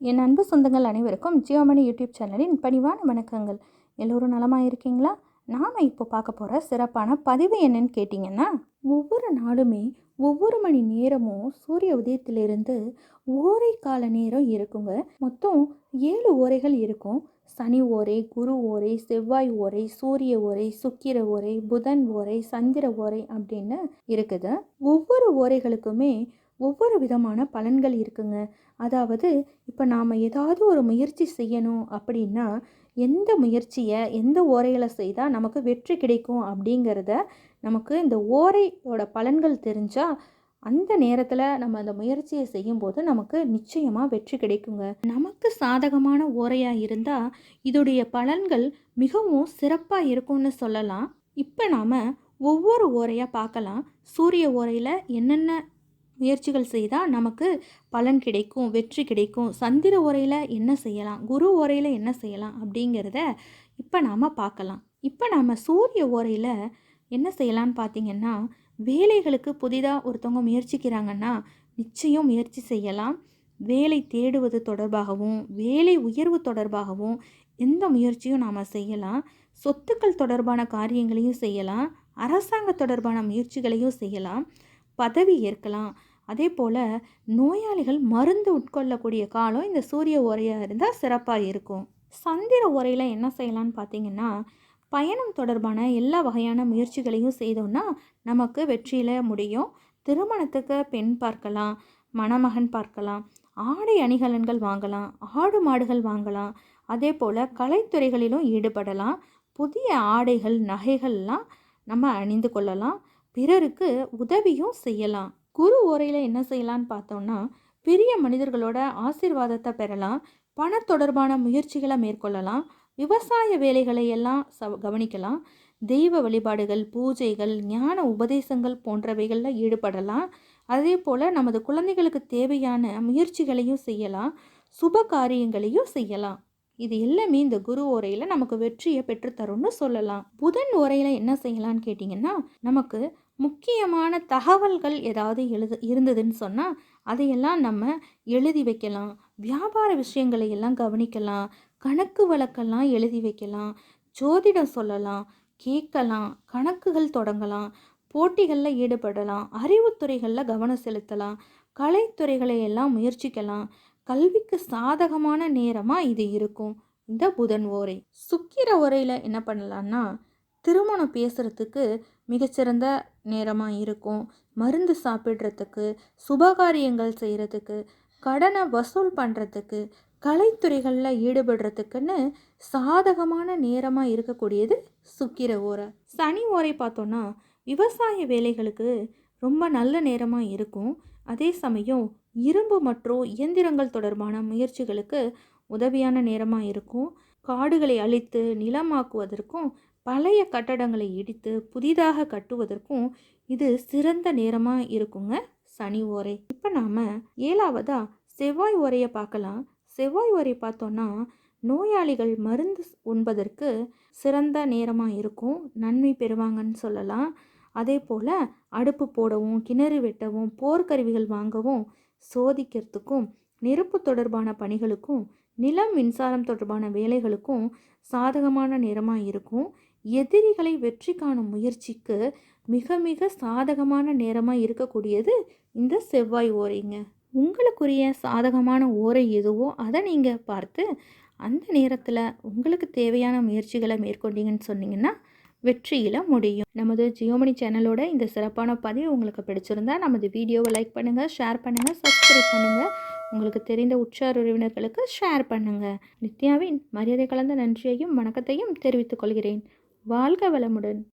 என் அன்பு சொந்தங்கள் அனைவருக்கும் ஜியோமணி யூடியூப் சேனலின் பணிவான வணக்கங்கள். எல்லோரும் நலமாக இருக்கீங்களா நாம் இப்போ பார்க்க போகிற சிறப்பான பதிவு என்னன்னு கேட்டிங்கன்னா ஒவ்வொரு நாளுமே ஒவ்வொரு மணி நேரமும் சூரிய உதயத்திலிருந்து ஓரை கால நேரம் இருக்குங்க. மொத்தம் ஏழு ஓரைகள் இருக்கும். சனி ஓரை குரு ஓரை செவ்வாய் ஓரை சூரிய ஓரை சுக்கிர ஓரை புதன் ஓரை சந்திர ஓரை அப்படின்னு இருக்குது. ஒவ்வொரு ஓரைகளுக்குமே ஒவ்வொரு விதமான பலன்கள் இருக்குங்க. அதாவது இப்போ நாம் ஏதாவது ஒரு முயற்சி செய்யணும் அப்படின்னா எந்த முயற்சியை எந்த ஓரையில் செய்தால் நமக்கு வெற்றி கிடைக்கும் அப்படிங்கிறத நமக்கு இந்த ஓரையோட பலன்கள் தெரிஞ்சால் அந்த நேரத்தில் நம்ம அந்த முயற்சியை செய்யும்போது நமக்கு நிச்சயமாக வெற்றி கிடைக்குங்க. நமக்கு சாதகமான ஓரையாக இருந்தால் இதோடைய பலன்கள் மிகவும் சிறப்பாக இருக்கும்னு சொல்லலாம். இப்போ நாம் ஒவ்வொரு ஓரையாக பார்க்கலாம். சூரிய ஓரையில் என்னென்ன முயற்சிகள் செய்தால் நமக்கு பலன் கிடைக்கும் வெற்றி கிடைக்கும். சந்திர உரையில் என்ன செய்யலாம்? குரு உரையில் என்ன செய்யலாம்? அப்படிங்கிறத இப்போ நாம் பார்க்கலாம். இப்போ நாம் சூரிய உரையில் என்ன செய்யலான்னு பார்த்தீங்கன்னா வேலைகளுக்கு புதிதாக ஒருத்தவங்க முயற்சிக்கிறாங்கன்னா நிச்சயம் முயற்சி செய்யலாம். வேலை தேடுவது தொடர்பாகவும் வேலை உயர்வு தொடர்பாகவும் எந்த முயற்சியும் நாம் செய்யலாம். சொத்துக்கள் தொடர்பான காரியங்களையும் செய்யலாம். அரசாங்க தொடர்பான முயற்சிகளையும் செய்யலாம். பதவி ஏற்கலாம். அதே போல் நோயாளிகள் மருந்து உட்கொள்ளக்கூடிய காலம் இந்த சூரிய உரையாக இருந்தால் சிறப்பாக இருக்கும். சந்திர உரையில் என்ன செய்யலான்னு பார்த்தீங்கன்னா பயணம் தொடர்பான எல்லா வகையான முயற்சிகளையும் செய்தோம்னா நமக்கு வெற்றியில் முடியும். திருமணத்துக்கு பெண் பார்க்கலாம் மணமகன் பார்க்கலாம் ஆடை அணிகலன்கள் வாங்கலாம் ஆடு மாடுகள் வாங்கலாம். அதே போல் கலைத்துறைகளிலும் ஈடுபடலாம். புதிய ஆடைகள் நகைகள்லாம் நம்ம அணிந்து கொள்ளலாம். பிறருக்கு உதவியும் செய்யலாம். குரு ஓரையில் என்ன செய்யலான்னு பார்த்தோம்னா பெரிய மனிதர்களோட ஆசிர்வாதத்தை பெறலாம் பண தொடர்பான முயற்சிகளை மேற்கொள்ளலாம் விவசாய வேலைகளை எல்லாம் ச கவனிக்கலாம் தெய்வ வழிபாடுகள் பூஜைகள் ஞான உபதேசங்கள் போன்றவைகளில் ஈடுபடலாம். அதே போல் நமது குழந்தைகளுக்கு தேவையான முயற்சிகளையும் செய்யலாம் சுப காரியங்களையும் செய்யலாம். இது எல்லாமே இந்த குரு ஓரையில் நமக்கு வெற்றியை பெற்றுத்தரும்னு சொல்லலாம். புதன் ஓரையில் என்ன செய்யலான்னு கேட்டிங்கன்னா நமக்கு முக்கியமான தகவல்கள் ஏதாவது எழுது இருந்ததுன்னு சொன்னால் அதையெல்லாம் நம்ம எழுதி வைக்கலாம். வியாபார விஷயங்களை எல்லாம் கவனிக்கலாம். கணக்கு வழக்கெல்லாம் எழுதி வைக்கலாம். ஜோதிடம் சொல்லலாம் கேட்கலாம் கணக்குகள் தொடங்கலாம் போட்டிகளில் ஈடுபடலாம் அறிவுத்துறைகளில் கவனம் செலுத்தலாம் கலைத்துறைகளை எல்லாம் முயற்சிக்கலாம். கல்விக்கு சாதகமான நேரமாக இது இருக்கும். இந்த புதன் ஓரை. சுக்கிர உரையில் என்ன பண்ணலான்னா திருமணம் பேசுகிறதுக்கு மிகச்சிறந்த நேரமாக இருக்கும். மருந்து சாப்பிட்றதுக்கு சுபகாரியங்கள் செய்கிறதுக்கு கடனை வசூல் பண்ணுறதுக்கு கலைத்துறைகளில் ஈடுபடுறதுக்குன்னு சாதகமான நேரமாக இருக்கக்கூடியது சுக்கிர ஓரை. சனி ஓரை பார்த்தோன்னா விவசாய வேலைகளுக்கு ரொம்ப நல்ல நேரமாக இருக்கும். அதே சமயம் இரும்பு மற்றும் இயந்திரங்கள் தொடர்பான முயற்சிகளுக்கு உதவியான நேரமாக இருக்கும். காடுகளை அழித்து நிலமாக்குவதற்கும் பழைய கட்டடங்களை இடித்து புதிதாக கட்டுவதற்கும் இது சிறந்த நேரமாக இருக்குங்க சனி ஓரை. இப்போ நாம் ஏழாவதாக செவ்வாய் ஓரையை பார்க்கலாம். செவ்வாய் ஓரை பார்த்தோன்னா நோயாளிகள் மருந்து உண்பதற்கு சிறந்த நேரமாக இருக்கும். நன்மை பெறுவாங்கன்னு சொல்லலாம். அதே போல் அடுப்பு போடவும் கிணறு வெட்டவும் போர்க்கருவிகள் வாங்கவும் சோதிக்கிறதுக்கும் நெருப்பு தொடர்பான பணிகளுக்கும் நிலம் மின்சாரம் தொடர்பான வேலைகளுக்கும் சாதகமான நேரமாக இருக்கும். எதிரிகளை வெற்றி காணும் முயற்சிக்கு மிக மிக சாதகமான நேரமாக இருக்கக்கூடியது இந்த செவ்வாய் ஓரைங்க. உங்களுக்குரிய சாதகமான ஓரை எதுவோ அதை நீங்கள் பார்த்து அந்த நேரத்தில் உங்களுக்கு தேவையான முயற்சிகளை மேற்கொண்டீங்கன்னு சொன்னீங்கன்னா வெற்றியில் முடியும். நமது ஜியோமணி சேனலோட இந்த சிறப்பான பதிவு உங்களுக்கு பிடிச்சிருந்தா நமது வீடியோவை லைக் பண்ணுங்கள் ஷேர் பண்ணுங்கள் சப்ஸ்கிரைப் பண்ணுங்கள் உங்களுக்கு தெரிந்த உற்சார் உறவினர்களுக்கு ஷேர் பண்ணுங்கள் நித்யாவின் மரியாதை கலந்த நன்றியையும் வணக்கத்தையும் தெரிவித்துக் கொள்கிறேன். வாழ்க வளமுடன்.